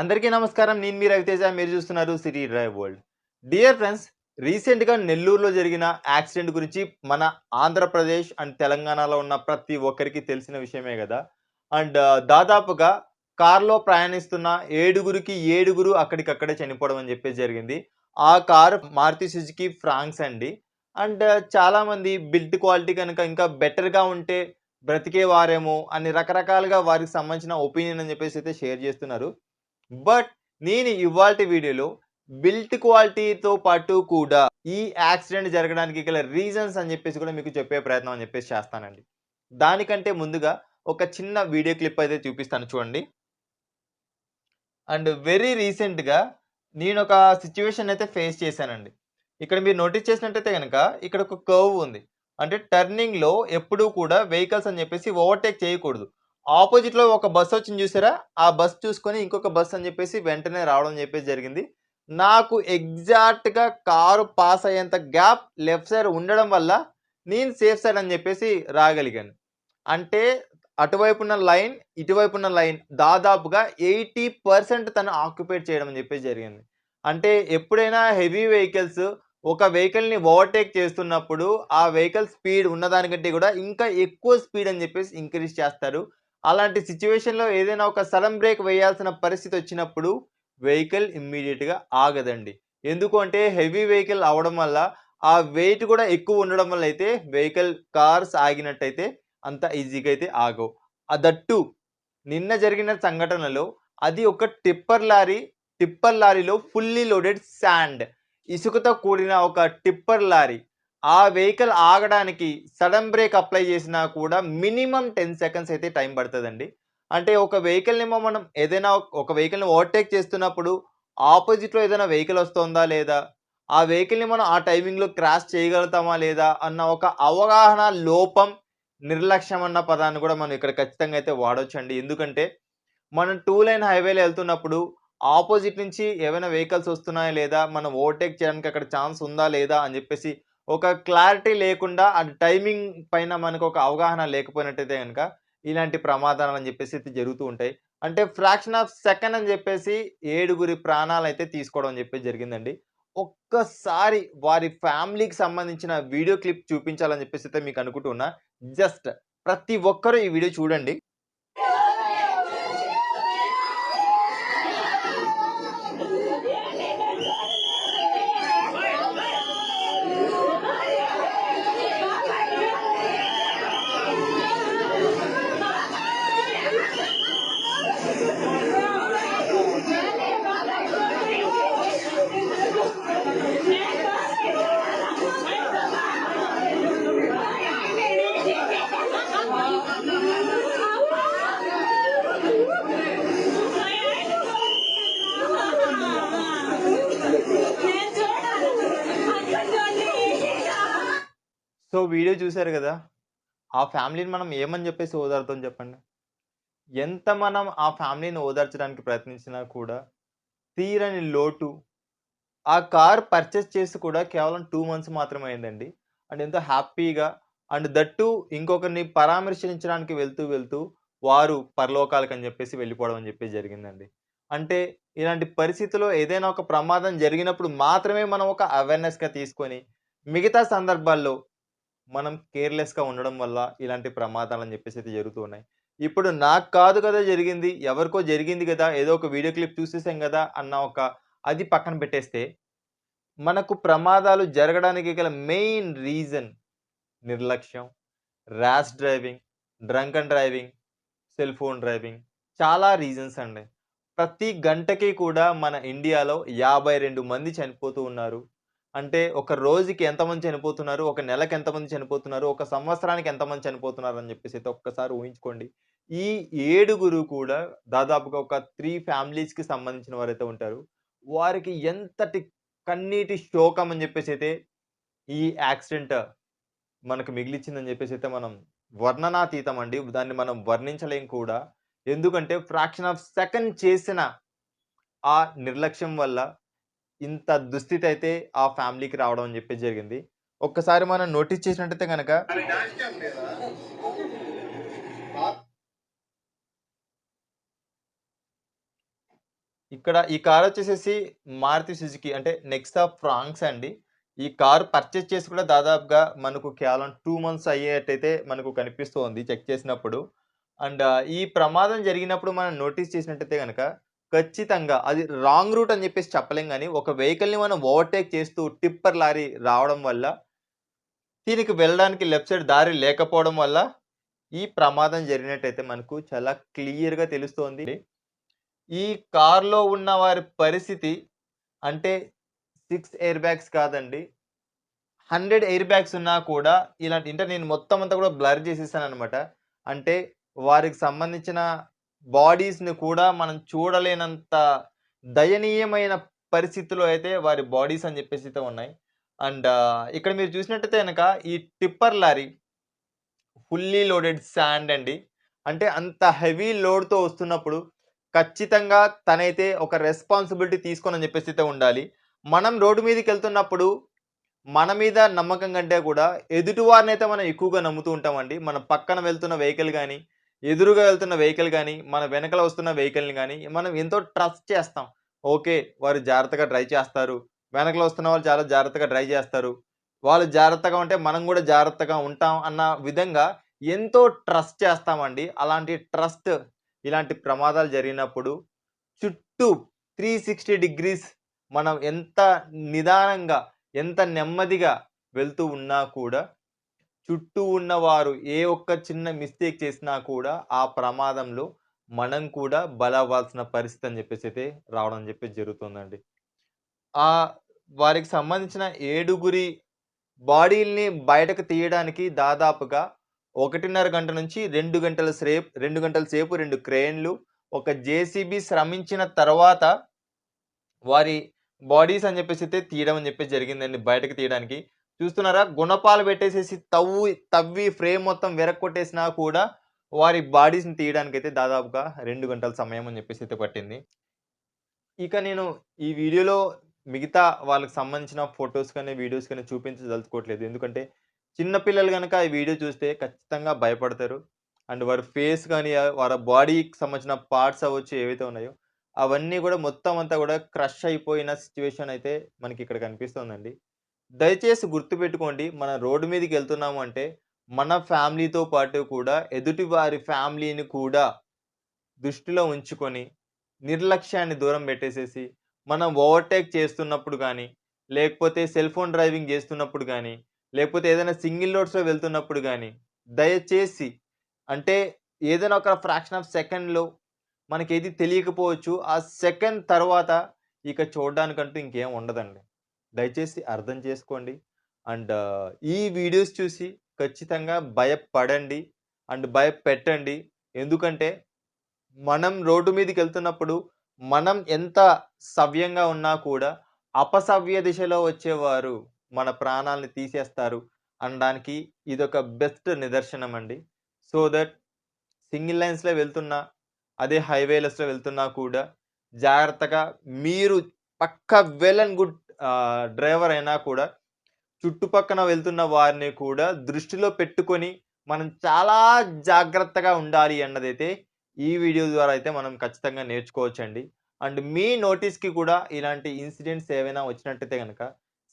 అందరికీ నమస్కారం. నేను మీ రవితేజ. మీరు చూస్తున్నారు city drive world. Dear friends రీసెంట్గా నెల్లూరులో జరిగిన యాక్సిడెంట్ గురించి మన ఆంధ్రప్రదేశ్ అండ్ తెలంగాణలో ఉన్న ప్రతి ఒక్కరికి తెలిసిన విషయమే కదా. అండ్ దాదాపుగా కారులో ప్రయాణిస్తున్న ఏడుగురికి ఏడుగురు అక్కడికక్కడే చనిపోవడం అని చెప్పేసి జరిగింది. ఆ కారు మారుతి సుజుకి ఫ్రాంక్స్ అండి. అండ్ చాలామంది బిల్డ్ క్వాలిటీ కనుక ఇంకా బెటర్గా ఉంటే బ్రతికేవారేమో అని రకరకాలుగా వారికి సంబంధించిన ఒపీనియన్ అని చెప్పేసి అయితే షేర్ చేస్తున్నారు. బట్ నేను ఇవాళ వీడియోలో బిల్ట్ క్వాలిటీతో పాటు కూడా ఈ యాక్సిడెంట్ జరగడానికి గల రీజన్స్ అని చెప్పేసి కూడా మీకు చెప్పే ప్రయత్నం అని చెప్పేసి చేస్తానండి. దానికంటే ముందుగా ఒక చిన్న వీడియో క్లిప్ అయితే చూపిస్తాను చూడండి. అండ్ వెరీ రీసెంట్గా నేను ఒక సిచ్యువేషన్ అయితే ఫేస్ చేశానండి. ఇక్కడ మీరు నోటీస్ చేసినట్టయితే కనుక ఇక్కడ ఒక కర్వ్ ఉంది. అంటే టర్నింగ్లో ఎప్పుడూ కూడా వెహికల్స్ అని చెప్పేసి ఓవర్టేక్ చేయకూడదు. ఆపోజిట్లో ఒక బస్ వచ్చింది చూసారా? ఆ బస్ చూసుకొని ఇంకొక బస్ అని చెప్పేసి వెంటనే రావడం అని చెప్పేసి జరిగింది. నాకు ఎగ్జాక్ట్గా కారు పాస్ అయ్యేంత గ్యాప్ లెఫ్ట్ సైడ్ ఉండడం వల్ల నేను సేఫ్ సైడ్ అని చెప్పేసి రాగలిగాను అంటే అటువైపు ఉన్న లైన్ ఇటువైపు ఉన్న లైన్ దాదాపుగా ఎయిటీ పర్సెంట్ తను ఆక్యుపేట్ చేయడం అని చెప్పేసి జరిగింది. అంటే ఎప్పుడైనా హెవీ వెహికల్స్ ఒక వెహికల్ని ఓవర్టేక్ చేస్తున్నప్పుడు ఆ వెహికల్ స్పీడ్ ఉన్నదానికంటే కూడా ఇంకా ఎక్కువ స్పీడ్ అని చెప్పేసి ఇంక్రీజ్ చేస్తారు. అలాంటి సిచ్యువేషన్లో ఏదైనా ఒక సడన్ బ్రేక్ వేయాల్సిన పరిస్థితి వచ్చినప్పుడు వెహికల్ ఇమ్మీడియట్గా ఆగదండి. ఎందుకు అంటే హెవీ వెహికల్ అవడం వల్ల ఆ వెయిట్ కూడా ఎక్కువ ఉండడం వల్ల అయితే వెహికల్ కార్స్ ఆగినట్టయితే అంత ఈజీగా అయితే ఆగవు. అదట్టు నిన్న జరిగిన సంఘటనలో అది ఒక టిప్పర్ లారీ టిప్పర్ లారీలో ఫుల్లీ లోడెడ్ శాండ్ ఇసుకతో కూడిన ఒక టిప్పర్ లారీ ఆ వెహికల్ ఆగడానికి సడన్ బ్రేక్ అప్లై చేసినా కూడా మినిమం టెన్ సెకండ్స్ అయితే టైం పడుతుందండి. అంటే ఒక వెహికల్ని మనం ఏదైనా ఒక వెహికల్ని ఓవర్టేక్ చేస్తున్నప్పుడు ఆపోజిట్లో ఏదైనా వెహికల్ వస్తుందా లేదా? ఆ వెహికల్ని మనం ఆ టైమింగ్లో క్రాష్ చేయగలుగుతామా లేదా? అన్న ఒక అవగాహన లోపం నిర్లక్ష్యం అన్న పదాన్ని కూడా మనం ఇక్కడ ఖచ్చితంగా అయితే వాడొచ్చండి. ఎందుకంటే మనం టూ లైన్ హైవేలో వెళ్తున్నప్పుడు ఆపోజిట్ నుంచి ఏమైనా వెహికల్స్ వస్తున్నాయా లేదా? మనం ఓవర్టేక్ చేయడానికి అక్కడ ఛాన్స్ ఉందా లేదా అని చెప్పేసి ఒక క్లారిటీ లేకుండా అండ్ టైమింగ్ పైన మనకు ఒక అవగాహన లేకపోయినట్టయితే కనుక ఇలాంటి ప్రమాదాలు అని చెప్పేసి అయితే జరుగుతూ ఉంటాయి. అంటే ఫ్రాక్షన్ ఆఫ్ సెకండ్ అని చెప్పేసి ఏడుగురి ప్రాణాలు అయితే తీసుకోవడం అని చెప్పేసి జరిగిందండి. ఒక్కసారి వారి ఫ్యామిలీకి సంబంధించిన వీడియో క్లిప్ చూపించాలని చెప్పేసి అయితే మీకు అనుకుంటున్నా. జస్ట్ ప్రతి ఒక్కరూ ఈ వీడియో చూడండి. సో వీడియో చూశారు కదా ఆ ఫ్యామిలీని మనం ఏమని చెప్పేసి ఓదార్తాం చెప్పండి? ఎంత మనం ఆ ఫ్యామిలీని ఓదార్చడానికి ప్రయత్నించినా కూడా తీరని లోటు ఆ కార్ పర్చేస్ చేసి కూడా కేవలం టూ మంత్స్ మాత్రమే అయిందండి. అండ్ ఎంతో హ్యాపీగా అండ్ దట్టు ఇంకొకరిని పరామర్శించడానికి వెళ్తూ వెళ్తూ వారు పరలోకాలకు అని చెప్పేసి వెళ్ళిపోవడం అని చెప్పేసి జరిగిందండి. అంటే ఇలాంటి పరిస్థితిలో ఏదైనా ఒక ప్రమాదం జరిగినప్పుడు మాత్రమే మనం ఒక అవేర్నెస్గా తీసుకొని మిగతా సందర్భాల్లో మనం కేర్లెస్గా ఉండడం వల్ల ఇలాంటి ప్రమాదాలు అని చెప్పేసి అయితే జరుగుతూ ఉన్నాయి. ఇప్పుడు నాకు కాదు కదా జరిగింది ఎవరికో జరిగింది కదా ఏదో ఒక వీడియో క్లిప్ చూసేసాం కదా అన్న ఒక అది పక్కన పెట్టేస్తే మనకు ప్రమాదాలు జరగడానికి గల మెయిన్ రీజన్ నిర్లక్ష్యం rash driving drunk and driving cell phone driving చాలా రీజన్స్ అండి. ప్రతి గంటకి కూడా మన ఇండియాలో యాభై రెండు మంది చనిపోతూ ఉన్నారు. అంటే ఒక రోజుకి ఎంతమంది చనిపోతున్నారు? ఒక నెలకు ఎంతమంది చనిపోతున్నారు? ఒక సంవత్సరానికి ఎంతమంది చనిపోతున్నారు? అని చెప్పేసి అయితే ఒక్కసారి ఊహించుకోండి. ఈ ఏడుగురు కూడా దాదాపుగా ఒక త్రీ ఫ్యామిలీస్కి సంబంధించిన వారైతే ఉంటారు. వారికి ఎంతటి కన్నీటి శోకం అని చెప్పేసి అయితే ఈ యాక్సిడెంట్ మనకు మిగిలిచ్చిందని చెప్పేసి అయితే మనం వర్ణనాతీతం అండి. దాన్ని మనం వర్ణించలేం కూడా. ఎందుకంటే ఫ్రాక్షన్ ఆఫ్ సెకండ్ చేసిన ఆ నిర్లక్ష్యం వల్ల ఇంత దుస్థితి అయితే ఆ ఫ్యామిలీకి రావడం అని చెప్పేసి జరిగింది ఒక్కసారి మనం నోటీస్ చేసినట్టయితే కనుక ఇక్కడ ఈ కార్ వచ్చేసేసి మారుతి సుజుకి అంటే నెక్సా ఫ్రాంక్స్ అండి. ఈ కార్ పర్చేస్ చేసి కూడా దాదాపుగా మనకు కేవలం 2 మంత్స్ అయ్యేటైతే మనకు కనిపిస్తోంది చెక్ చేసినప్పుడు. అండ్ ఈ ప్రమాదం జరిగినప్పుడు మనం నోటీస్ చేసినట్టయితే గనక ఖచ్చితంగా అది రాంగ్ రూట్ అని చెప్పేసి చెప్పలేం కానీ ఒక వెహికల్‌ని మనం ఓవర్‌టేక్ చేస్తూ టిప్పర్ లారీ రావడం వల్ల దీనికి వెళ్ళడానికి లెఫ్ట్ సైడ్ దారి లేకపోవడం వల్ల ఈ ప్రమాదం జరిగినట్టయితే మనకు చాలా క్లియర్‌గా తెలుస్తోంది. ఈ కార్‌లో ఉన్న వారి పరిస్థితి అంటే సిక్స్ ఎయిర్ బ్యాగ్స్ కాదండి. 100 ఎయిర్ బ్యాగ్స్ ఉన్నా కూడా ఇలాంటి అంటే నేను మొత్తం అంతా కూడా బ్లర్ చేసేసాననమాట. అంటే వారికి సంబంధించిన బాడీస్‌ని కూడా మనం చూడలేనంత దయనీయమైన పరిస్థితిలో అయితే వారి బాడీస్ అని చెప్పేసి అయితే ఉన్నాయి. అండ్ ఇక్కడ మీరు చూసినట్టయితే కనుక ఈ tipper lorry fully loaded sand అండి. అంటే అంత హెవీ లోడ్‌తో వస్తున్నప్పుడు ఖచ్చితంగా తనైతే ఒక రెస్పాన్సిబిలిటీ తీసుకొని అని చెప్పేసి అయితే ఉండాలి. మనం రోడ్డు మీదకి వెళ్తున్నప్పుడు మన మీద నమ్మకం కంటే కూడా ఎదుటివారినైతే మనం ఎక్కువగా నమ్ముతూ ఉంటామండి. మన పక్కన వెళ్తున్న వెహికల్ కానీ ఎదురుగా వెళ్తున్న వెహికల్ కానీ మన వెనకాల వస్తున్న వెహికల్‌ని కానీ మనం ఎంతో ట్రస్ట్ చేస్తాం. ఓకే. వారు జాగ్రత్తగా డ్రైవ్ చేస్తారు. వెనకలు వస్తున్న వాళ్ళు చాలా జాగ్రత్తగా డ్రైవ్ చేస్తారు. వాళ్ళు జాగ్రత్తగా ఉంటే మనం కూడా జాగ్రత్తగా ఉంటాం అన్న విధంగా ఎంతో ట్రస్ట్ చేస్తామండి. అలాంటి ట్రస్ట్ ఇలాంటి ప్రమాదాలు జరిగినప్పుడు చుట్టూ 360 డిగ్రీస్ మనం ఎంత నిదానంగా, ఎంత నెమ్మదిగా వెళ్తూ ఉన్నా కూడా చుట్టూ ఉన్నవారు ఏ ఒక్క చిన్న మిస్టేక్ చేసినా కూడా ఆ ప్రమాదంలో మనం కూడా బలవ్వాల్సిన పరిస్థితి అని చెప్పేసి అయితే రావడం అని చెప్పేసి జరుగుతుందండి. ఆ వారికి సంబంధించిన ఏడుగురి బాడీల్ని బయటకు తీయడానికి దాదాపుగా 1:30 గంట నుంచి రెండు గంటల సేపు రెండు గంటల సేపు రెండు క్రేన్‌లు, ఒక జేసీబీ శ్రమించిన తర్వాత వారి బాడీస్ అని చెప్పేసి అయితే తీయడం అని చెప్పేసి జరిగిందండి బయటకు తీయడానికి. చూస్తున్నారా? గుణపాలు పెట్టేసేసి తవ్వి తవ్వి ఫ్రేమ్ మొత్తం వెరక్కొట్టేసినా కూడా వారి బాడీస్‌ని తీయడానికైతే దాదాపుగా రెండు గంటల సమయం అని చెప్పేసి అయితే పట్టింది. ఇక నేను ఈ వీడియోలో మిగతా వాళ్ళకి సంబంధించిన ఫొటోస్ కానీ, వీడియోస్ కానీ చూపించదలుచుకోవట్లేదు. ఎందుకంటే చిన్నపిల్లలు కనుక ఈ వీడియో చూస్తే ఖచ్చితంగా భయపడతారు. అండ్ వారి ఫేస్ కానీ వారి బాడీకి సంబంధించిన పార్ట్స్ అవ్వచ్చు ఏవైతే ఉన్నాయో అవన్నీ కూడా మొత్తం అంతా కూడా క్రష్ అయిపోయిన సిచ్యువేషన్ అయితే మనకి ఇక్కడ కనిపిస్తోందండి. దయచేసి గుర్తుపెట్టుకోండి మనం రోడ్డు మీదకి వెళ్తున్నాము అంటే మన ఫ్యామిలీతో పాటు కూడా ఎదుటి వారి ఫ్యామిలీని కూడా దృష్టిలో ఉంచుకొని నిర్లక్ష్యాన్ని దూరం పెట్టేసేసి మనం ఓవర్‌టేక్ చేస్తున్నప్పుడు కానీ లేకపోతే సెల్ ఫోన్ డ్రైవింగ్ చేస్తున్నప్పుడు కానీ లేకపోతే ఏదైనా సింగిల్ రోడ్స్‌లో వెళ్తున్నప్పుడు కానీ దయచేసి అంటే ఏదైనా ఒక ఫ్రాక్షన్ ఆఫ్ సెకండ్‌లో మనకేది తెలియకపోవచ్చు. ఆ సెకండ్ తర్వాత ఇక చూడడానికంటూ ఇంకేం ఉండదండి. దయచేసి అర్థం చేసుకోండి. అండ్ ఈ వీడియోస్ చూసి ఖచ్చితంగా భయపడండి. అండ్ భయపెట్టండి. ఎందుకంటే మనం రోడ్డు మీదకి వెళ్తున్నప్పుడు మనం ఎంత సవ్యంగా ఉన్నా కూడా అపసవ్య దిశలో వచ్చేవారు మన ప్రాణాల్ని తీసేస్తారు అనడానికి ఇదొక బెస్ట్ నిదర్శనం అండి. సో దట్ సింగిల్ లైన్స్‌లో వెళ్తున్నా, అదే హైవేలెస్‌లో వెళ్తున్నా కూడా జాగ్రత్తగా మీరు పక్కా వెల్ అండ్ గుడ్ డ్రైవర్ అయినా కూడా చుట్టుపక్కన వెళ్తున్న వారిని కూడా దృష్టిలో పెట్టుకొని మనం చాలా జాగ్రత్తగా ఉండాలి అన్నదైతే ఈ వీడియో ద్వారా అయితే మనం ఖచ్చితంగా నేర్చుకోవచ్చండి. అండ్ మీ నోటీస్‌కి కూడా ఇలాంటి ఇన్సిడెంట్స్ ఏవైనా వచ్చినట్టయితే కనుక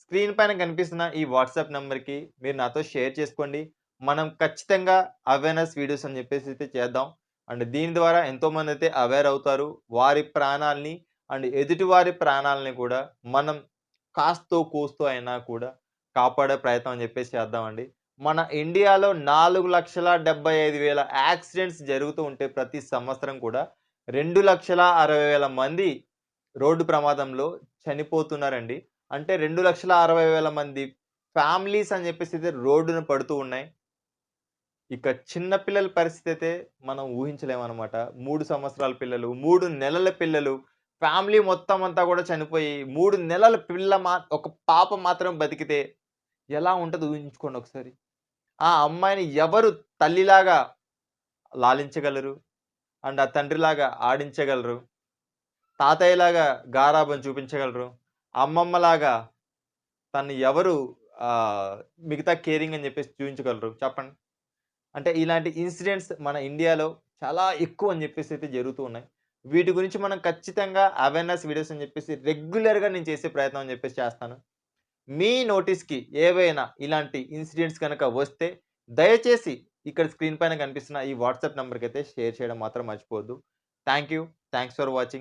స్క్రీన్ పైన కనిపిస్తున్న ఈ వాట్సాప్ నెంబర్కి మీరు నాతో షేర్ చేసుకోండి. మనం ఖచ్చితంగా అవేర్‌నెస్ వీడియోస్ అని చెప్పేసి అయితే చేద్దాం. అండ్ దీని ద్వారా ఎంతోమంది అయితే అవేర్ అవుతారు. వారి ప్రాణాల్ని అండ్ ఎదుటి వారి ప్రాణాలని కూడా మనం కాస్తో కూస్తో అయినా కూడా కాపాడే ప్రయత్నం అని చెప్పేసి చేద్దామండి. మన ఇండియాలో 4,75,000 యాక్సిడెంట్స్ జరుగుతూ ఉంటే ప్రతి సంవత్సరం కూడా 2,60,000 మంది రోడ్డు ప్రమాదంలో చనిపోతున్నారండి. అంటే 2,60,000 మంది ఫ్యామిలీస్ అని చెప్పేసి అయితే రోడ్డున పడుతూ ఉన్నాయి. ఇక చిన్న పిల్లల పరిస్థితి అయితే మనం ఊహించలేమనమాట. మూడు సంవత్సరాల పిల్లలు, మూడు నెలల పిల్లలు, ఫ్యామిలీ మొత్తం అంతా కూడా చనిపోయి మూడు నెలల పిల్ల మా ఒక పాప మాత్రం బతికితే ఎలా ఉంటుంది ఊహించుకోండి ఒకసారి. ఆ అమ్మాయిని ఎవరు తల్లిలాగా లాలించగలరు? అండ్ ఆ తండ్రిలాగా ఆడించగలరు? తాతయ్యలాగా గారాబం చూపించగలరు? అమ్మమ్మలాగా తను ఎవరు మిగతా కేరింగ్ అని చెప్పేసి చూపించగలరు చెప్పండి? అంటే ఇలాంటి ఇన్సిడెంట్స్ మన ఇండియాలో చాలా ఎక్కువ అని చెప్పేసి అయితే జరుగుతూ ఉన్నాయి. వీటి గురించి మనం ఖచ్చితంగా అవేర్నెస్ వీడియోస్ అని చెప్పేసి రెగ్యులర్‌గా నేను చేసే ప్రయత్నం అని చెప్పేసి చేస్తాను. మీ నోటీస్‌కి ఏవైనా ఇలాంటి ఇన్సిడెంట్స్ కనుక వస్తే దయచేసి ఇక్కడ స్క్రీన్ పైన కనిపిస్తున్న ఈ వాట్సాప్ నంబర్‌కైతే షేర్ చేయడం మాత్రం మర్చిపోవద్దు. Thank you. Thanks for watching.